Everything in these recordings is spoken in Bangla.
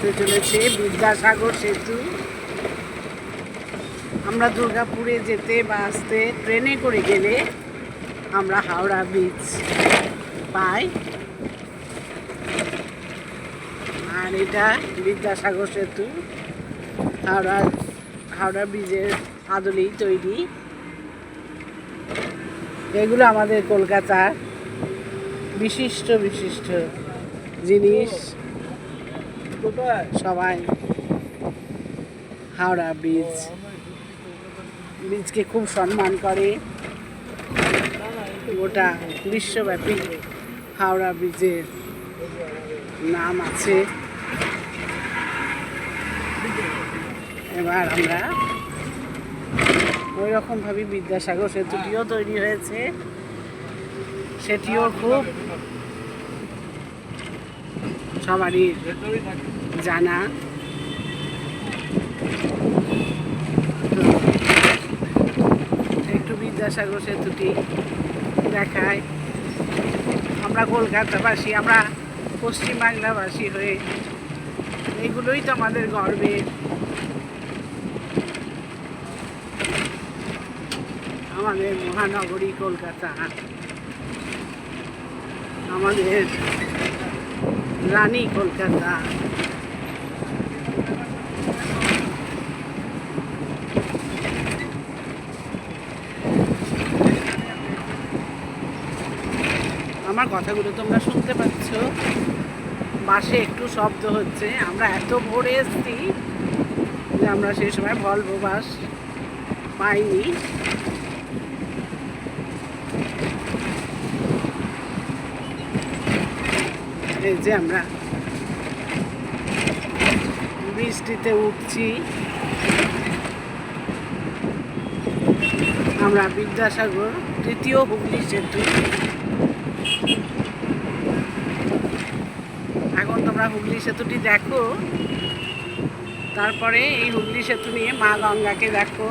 আসতে চলেছে বিদ্যাসাগর সেতু। আমরা দুর্গাপুরে যেতে বা আসতে ট্রেনে করে গেলে আমরা হাওড়া ব্রিজ পাই। আর এটা বিদ্যাসাগর সেতু। হাওড়া হাওড়া ব্রিজের আদলেই তৈরি। এগুলো আমাদের কলকাতার বিশিষ্ট বিশিষ্ট জিনিস। সবাই। হাওড়া ব্রিজ ব্রিজকে খুব সম্মান করে। গোটা বিশ্বব্যাপী হাওড়া ব্রিজের নাম আছে। এবার আমরা ওই রকমভাবে বিদ্যাসাগর সেতুটিও তৈরি হয়েছে। সেটিও খুব সবারই জানা। একটু বিদ্যাসাগর সেতুটি দেখায়। আমরা কলকাতাবাসী, আমরা পশ্চিমবাংলাবাসী হয়ে এগুলোই তো আমাদের গর্বের আমাদের মহানগরী কলকাতা। আমাদের রানী কলকাতা। আমার কথাগুলো তোমরা শুনতে পাচ্ছ। বাসে একটু শব্দ হচ্ছে। আমরা এত ভোরে এসছি যে আমরা সেই সময় ভলভো বাস পাইনি। এই যে আমরা বৃষ্টিতে উঠছি। আমরা বিদ্যাসাগর, তৃতীয় হুগলি সেতু। এখন তোমরা হুগলি সেতুটি দেখো। তারপরে এই হুগলি সেতু নিয়ে মা গঙ্গাকে দেখো।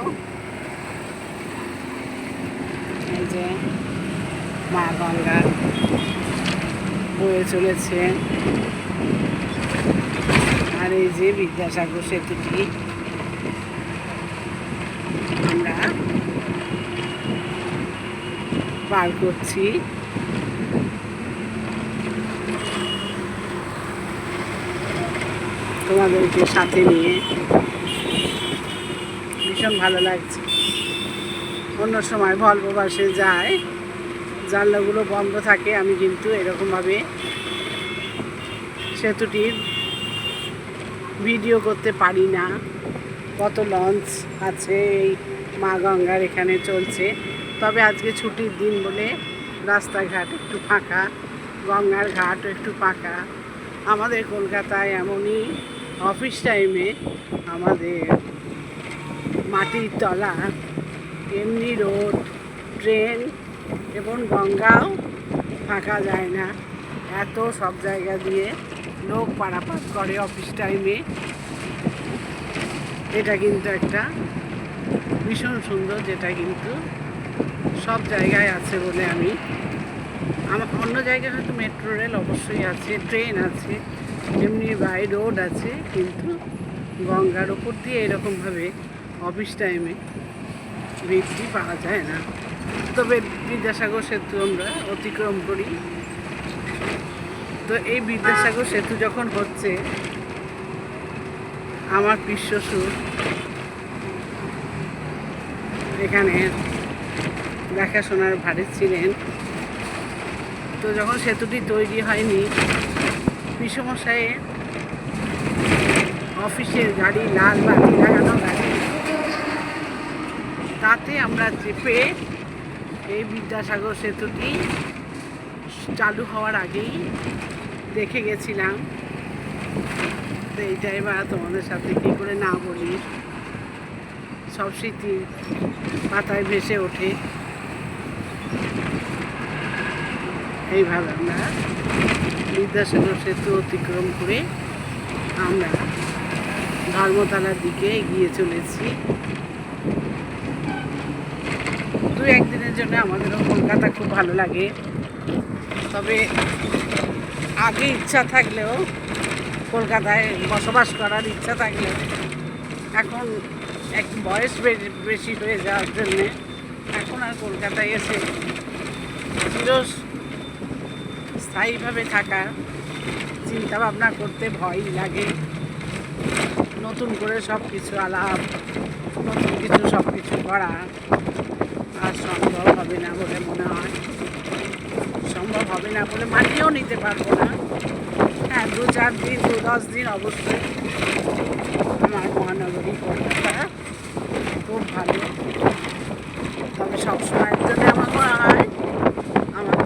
এই যে মা গঙ্গা বয়ে চলেছে। আর এই যে বিদ্যাসাগর সেতুটি আমরা পার করছি। তোমাদেরকে সাথে নিয়ে। ভীষণ ভালো লাগছে। অন্য সময় ভলভো বাসে যায়, জানলাগুলো বন্ধ থাকে। আমি কিন্তু এরকমভাবে সেতুটির ভিডিও করতে পারি না। কত লঞ্চ আছে, এই মা গঙ্গার এখানে চলছে। তবে আজকে ছুটির দিন বলে রাস্তাঘাট একটু ফাঁকা, গঙ্গার ঘাট একটু ফাঁকা। আমাদের কলকাতায় এমনই অফিস টাইমে আমাদের মাটির তলা, এমনি রোড ট্রেন এবং গঙ্গাও ফাঁকা যায় না। এত সব জায়গা দিয়ে লোক পারাপার করে অফিস টাইমে এটা কিন্তু একটা ভীষণ সুন্দর, যেটা কিন্তু সব জায়গায় আছে বলে আমি আমার অন্য জায়গায় হয়তো মেট্রো রেল অবশ্যই আছে ট্রেন আছে, এমনি বাই রোড আছে, কিন্তু গঙ্গার ওপর দিয়ে এরকমভাবে অফিস টাইমে বৃদ্ধি পাওয়া যায় না। তবে বিদ্যাসাগর সেতু আমরা অতিক্রম করি। তো এই বিদ্যাসাগর সেতু যখন হচ্ছে, আমার পিশ্বসুর এখানে দেখাশোনার ভারে ছিলেন। তো যখন সেতুটি তৈরি হয়নি পিসমশাইয়ের অফিসের গাড়ি লাল বাতি লাগানো গাড়ি। তাতে আমরা চেপে এই বিদ্যাসাগর সেতুটি চালু হওয়ার আগেই দেখে গেছিলাম। তো এইটা এবার তোমাদের সাথে কী করে না বলি। সব স্মৃতি পাতায় ভেসে ওঠে। এইভাবে আমরা বিদ্যাসাগর সেতু অতিক্রম করে আমরা ধর্মতলার দিকে এগিয়ে চলেছি। দু একদিনের জন্য আমাদেরও কলকাতা খুব ভালো লাগে। তবে আগে ইচ্ছা থাকলেও কলকাতায় বসবাস করার ইচ্ছা থাকলে এখন এক বয়স বেশি হয়ে যাওয়ার জন্যে এখন আর কলকাতায় এসে চির স্থায়ীভাবে থাকার চিন্তা ভাবনা করতে ভয় লাগে। নতুন করে সব কিছু আলাপ, নতুন কিছু সব কিছু করা আর সম্ভব হবে না বলে মনে হয়। সম্ভব হবে না বলে মানিয়েও নিতে পারব না। হ্যাঁ দু চার দিন, দু দশ দিন অবশ্যই আমার মহানগরী কলকাতা খুব ভালো। তবে সবসময়ের জন্য আমার মনে হয় আমার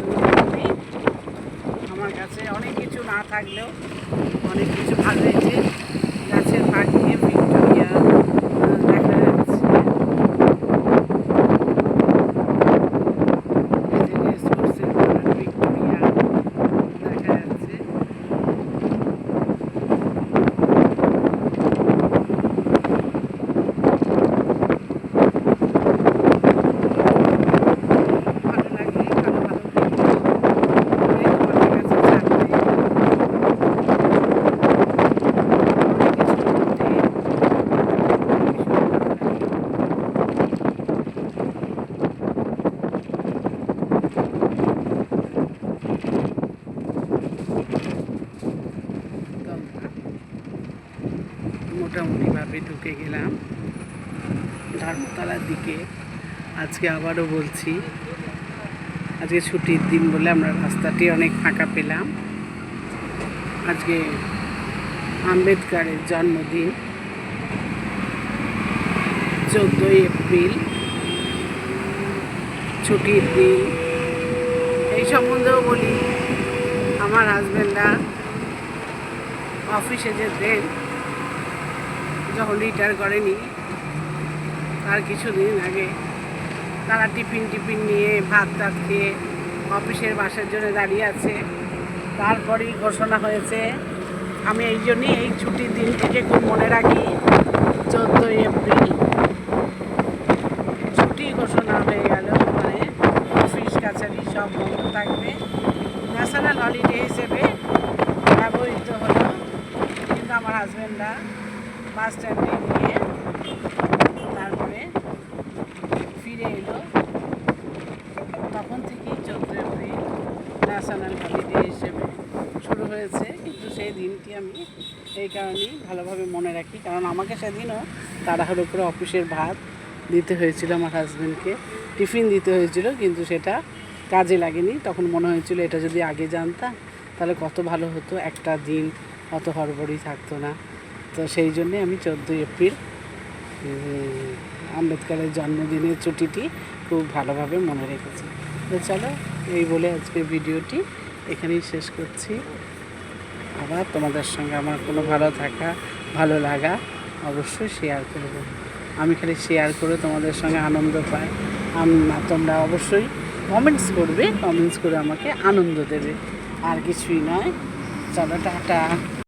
আমার কাছে অনেক কিছু না থাকলেও অনেক কিছু ভালো হয়েছে গাছের পাট দিয়ে ভিক্টোরিয়া আহ, দেখা যাচ্ছে এই যে রেস কোর্সের পাট ভিক্টোরিয়া দেখা যাচ্ছে ভালো লাগে ভালো ভালো ভিডিও করে তোমাদের কাছে ছাড়তে অনেক কিছু করতে ভীষণ ভালো লাগে। তো আমরা মোটামুটিভাবে ঢুকে গেলাম। ধর্মতলার দিকে। আজকে আবারও বলছি, আজকে ছুটির দিন বলে আমরা রাস্তাটি অনেক ফাঁকা পেলাম। আজকে আম্বেদকারের জন্মদিন, চোদ্দোই এপ্রিল। ছুটির দিন, এই সম্বন্ধেও বলি, আমার হাজব্যান্ডরা অফিসে যেতেন যখন রিটায়ার করেনি। তার কিছুদিন আগে তারা টিফিন টিফিন নিয়ে ভাত টাত খেয়ে অফিসের বাসের জন্য দাঁড়িয়ে আছে। তারপরেই ঘোষণা হয়েছে, আমি এই জন্যই এই ছুটির দিনটিকে খুব মনে রাখি, চোদ্দোই এপ্রিল। ছুটি ঘোষণা হয়ে গেল মানে অফিস, কাছারি সব বন্ধ থাকবে। ন্যাশনাল হলিডে হিসেবে ব্যবহৃত হলো, কিন্তু আমার হাজব্যান্ডরা বাস স্ট্যান্ডে গিয়ে তারপরে ফিরে এলো। তখন থেকেই চোদ্দ এপ্রিল ন্যাশনাল হলিডে হিসেবে শুরু হয়েছে। কিন্তু সেই দিনটি আমি এই কারণেই ভালোভাবে মনে রাখি। কারণ আমাকে সেদিনও তাড়াহুড়ো করে অফিসের ভাত দিতে হয়েছিল আমার হাজব্যান্ডকে টিফিন দিতে হয়েছিল, কিন্তু সেটা কাজে লাগেনি। তখন মনে হয়েছিল, এটা যদি আগে জানতাম, তাহলে কত ভালো হতো। একটা দিন অত হড়বড়ি থাকতো না। তো সেই জন্যে আমি চোদ্দোই এপ্রিল আম্বেদকরের জন্মদিনের ছুটিটি খুব ভালোভাবে মনে রেখেছি। তো চলো, এই বলে আজকে ভিডিওটি এখানেই শেষ করছি। আবার তোমাদের সঙ্গে আমার কোনো ভালো থাকা, ভালো লাগা অবশ্যই শেয়ার করব। আমি খালি শেয়ার করে তোমাদের সঙ্গে আনন্দ পাই। তোমরা অবশ্যই কমেন্টস করবে কমেন্টস করে আমাকে আনন্দ দেবে। আর কিছুই নয়। চলো, টাটা।